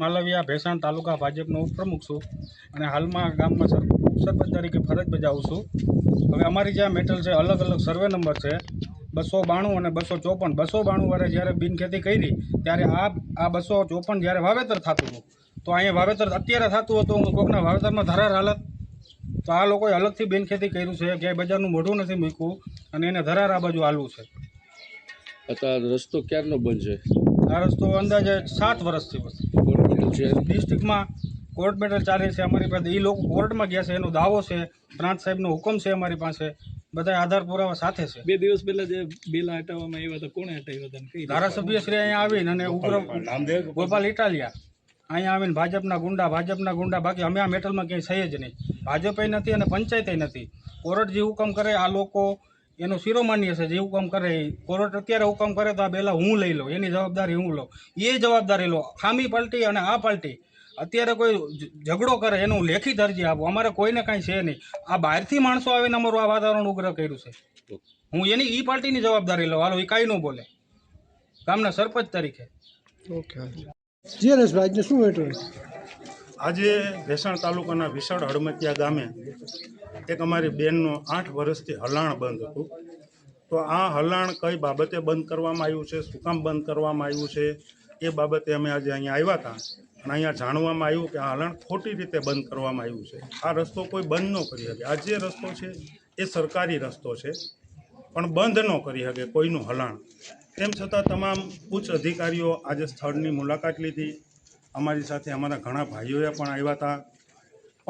માલવિયા ભેસાણ તાલુકા ભાજપનો ઉપપ્રમુખ છું અને હાલમાં ગામમાં સર સરપંચ તરીકે ફરજ બજાવું છું. હવે અમારી જે મેટલ છે, અલગ અલગ સર્વે નંબર છે, બસો બાણું અને બસો ચોપન. બસો બાણું વાળે જ્યારે બિનખેતી કરી, ત્યારે આ આ બસો ચોપન જ્યારે વાવેતર થતું હતું, તો અહીંયા વાવેતર અત્યારે થતું હતું કોકના વાવેતરમાં ધરાર હાલત. તો આ લોકોએ અલગથી બિનખેતી કર્યું છે, ક્યાંય બજારનું મોઢું નથી મૂક્યું, અને એને ધરાર આ બાજુ હાલવું છે. અત્યારે રસ્તો ક્યારનો બંધ આ રસ્તો અંદાજે સાત વર્ષથી બસ કોર્ટ મેટલ ડિસ્ટ્રિક્ટમાં કોર્ટ મેટર ચાલે છે અમારી પાસે. એ લોકો કોર્ટમાં ગયા છે એનો દાવો છે પ્રાંત સાહેબનો હુકમ છે અમારી પાસે. બધા આધાર પુરાવા સાથે છે. બે દિવસ પહેલા જે બિલ હટાવવામાં આવ્યા હતા કોણે હટાવ્યા હતા? ધારાસભ્ય શ્રી અહીંયા આવીને અને ઉગ્ર ગોપાલ ઇટાલિયા. અહીંયા આવીને ભાજપના ગુંડા ભાજપના ગુંડા બાકી અમે આ મેટલમાં ક્યાંય છે જ નહીં. ભાજપે નથી અને પંચાયતે નથી. કોર્ટ જે હુકમ કરે આ લોકો એનો શિરોમાન્ય છે જે હુકમ કરે એ. કોર્ટ અત્યારે હુકમ કરે તો આ પહેલાં હું લઈ લઉં એની જવાબદારી હું લઉં. એ જવાબદારી લો. ખામી પલટી અને આ પાલટી. અત્યારે કોઈ ઝઘડો કરે એનું લેખિત અરજી આપો. અમારે કોઈને કાંઈ છે નહીં. આ બહારથી માણસો આવીને અમારું આ વાતાવરણ ઉગ્ર કર્યું છે. હું એની ઈ પાર્ટીની જવાબદારી લઉં. હાલો એ કાંઈ ન બોલે. ગામના સરપંચ તરીકે. જી હરેશભાઈ આજને શું આજે ભેસાણ તાલુકાના વિશાળ હડમતિયા ગામે એક અમારી બેનનો આઠ વર્ષથી હલાણ બંધ હતું. તો આ હલાણ કઈ બાબતે બંધ કરવામાં આવ્યું છે? શું કામ બંધ કરવામાં આવ્યું છે? એ બાબતે અમે આજે અહીંયા આવ્યા હતા અને અહીંયા જાણવામાં આવ્યું કે આ હલાણ ખોટી રીતે બંધ કરવામાં આવ્યું છે. આ રસ્તો કોઈ બંધ ન કરી શકે. આ જે રસ્તો છે, એ સરકારી રસ્તો છે, પણ બંધ ન કરી શકે કોઈનું હલાણ. તેમ છતાં તમામ ઉચ્ચ અધિકારીઓ આજે સ્થળની મુલાકાત લીધી. અમારી સાથે અમારા ઘણા ભાઈઓએ પણ આવ્યા હતા.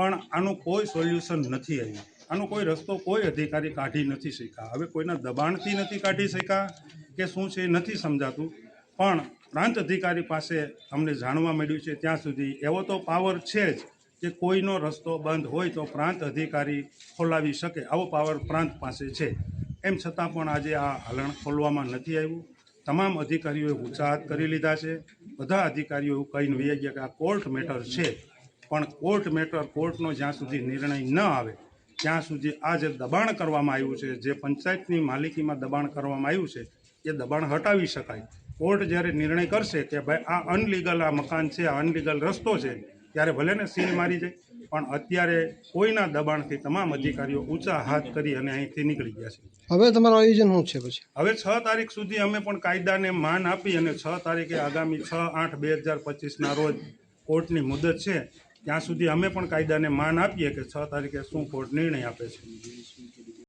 પણ આનું કોઈ સોલ્યુશન નથી આવ્યું આનો કોઈ રસ્તો કોઈ અધિકારી કાઢી નથી શક્યા હવે કોઈના દબાણથી નથી કાઢી શક્યા કે શું છે નથી સમજાતું. પણ પ્રાંત અધિકારી પાસે અમને જાણવા મળ્યું છે ત્યાં સુધી એવો તો પાવર છે જ કે કોઈનો રસ્તો બંધ હોય તો પ્રાંત અધિકારી ખોલાવી શકે. આવો પાવર પ્રાંત પાસે છે. એમ છતાં પણ આજે આ હલણ ખોલવામાં નથી આવ્યું. તમામ અધિકારીઓએ ઉત્સાહત કરી લીધા છે. બધા અધિકારીઓ કહીને વહી ગયા કે આ કોર્ટ મેટર છે. પણ કોર્ટ મેટર કોર્ટનો જ્યાં સુધી નિર્ણય ન આવે ત્યાં સુધી આ જે દબાણ કરવામાં આવ્યું છે જે પંચાયતની માલિકીમાં દબાણ કરવામાં આવ્યું છે એ દબાણ હટાવી શકાય. કોર્ટ જ્યારે નિર્ણય કરશે કે ભાઈ આ અનલીગલ આ મકાન છે આ અનલીગલ રસ્તો છે ત્યારે ભલે ને સીલ મારી જાય પણ અત્યારે કોઈના દબાણથી તમામ અધિકારીઓ ઊંચા હાથ કરી અને અહીંથી નીકળી ગયા છે. હવે તમારું આયોજન શું છે પછી? હવે છ તારીખ સુધી અમે પણ કાયદાને માન આપી અને છ તારીખે આગામી છ આઠ બે હજાર પચીસના રોજ કોર્ટની મુદત છે ત્યાં સુધી અમે પણ કાયદાને માન આપીએ કે છ તારીખે શું કોર્ટ નિર્ણય આપે છે.